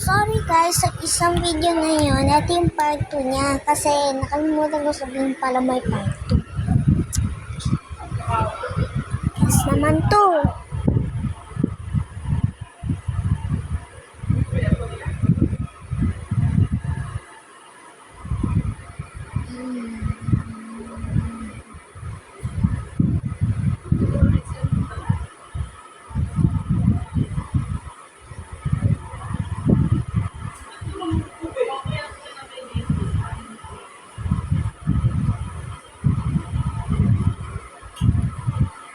Sorry guys, sa isang video na yun, ito yung part 2 niya. Kasi nakalimutan ko sabihin pala may part 2. Yes naman to.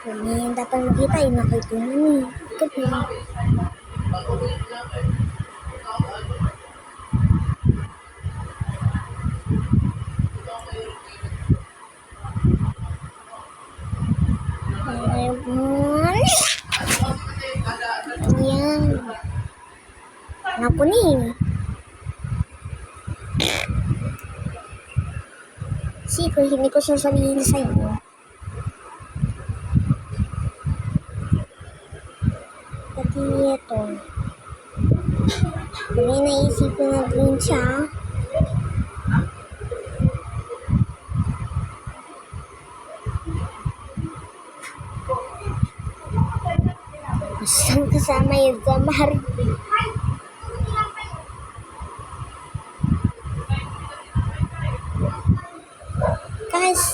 May dapat makita, yung nakita mo ni. Ikot mo. Ayun. Yan. Naku ni. Si, kung hindi ko sasabihin sa ito. May naisip ko na din siya. Basta kasama yung gamar. Guys,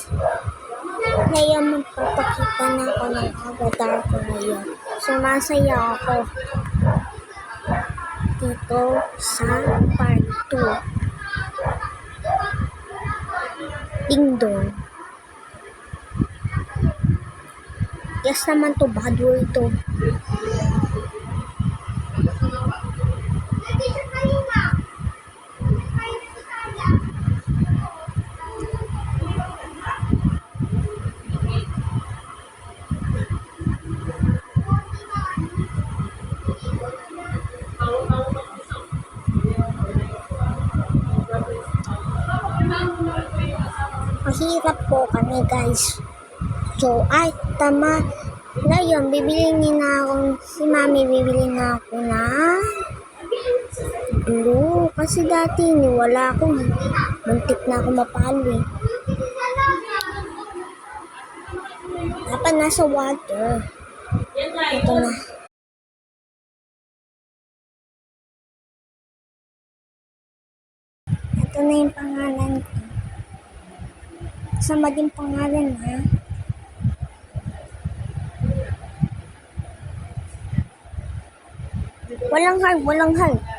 ngayon magpapakita na ako ng avatar ko ngayon. Sumasaya ako dito sa part 2. Ding dong. Yes naman to, bad word to. Mahirap po kami guys. So, ay, tama. Ngayon, bibili ni na akong, si mami bibili na ako na blue. Kasi dati, wala ako. Muntik na ako mapalo eh. Dapat nasa water. Ito na. Ito na yung pangalan ko. Sama din pangalan ha. Walang heart, walang heart.